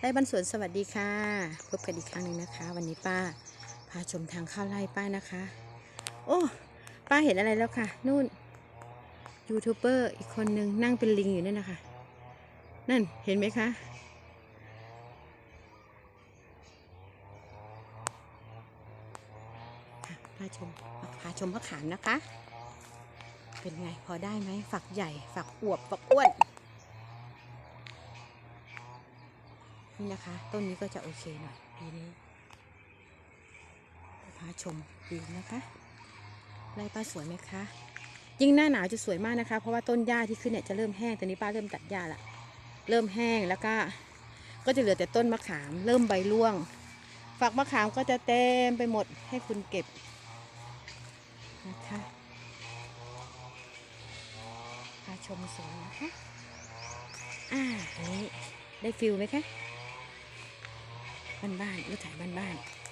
ไร่บ้านสวนสวัสดีค่ะพบกันอีกครั้งหนึ่งนะคะ วันนี้ป้าพาชมทางเข้าไร่ป้านะคะ โอ้ป้าเห็นอะไรแล้วค่ะนู่นยูทูบเบอร์อีกคนนึงนั่งเป็นลิงอยู่นั่นนะคะ นั่นเห็นไหมคะพาชมพาชมมะขามนะคะ เป็นไงพอได้ไหมฝักใหญ่ฝักอวบฝักอ้วน นี่นะคะ ต้นนี้ก็จะโอเคหน่อยปีนี้พาชมวิวนะคะไร่ป้าสวยไหมคะ ยิ่งหน้าหนาวจะสวยมากนะคะ เพราะว่าต้นหญ้าที่ขึ้นเนี่ยจะเริ่มแห้งตอนนี้ป้าเริ่มตัดหญ้าละเริ่มแห้งแล้วก็ ก็จะเหลือแต่ต้นมะขาม เริ่มใบร่วง ฝักมะขามก็จะเต็มไปหมดให้คุณเก็บนะคะพาชมสวนนะคะ อ่าอันนี้ได้ฟิลไหมคะ บ้านบ้านๆรถไถบ้านบ้านๆ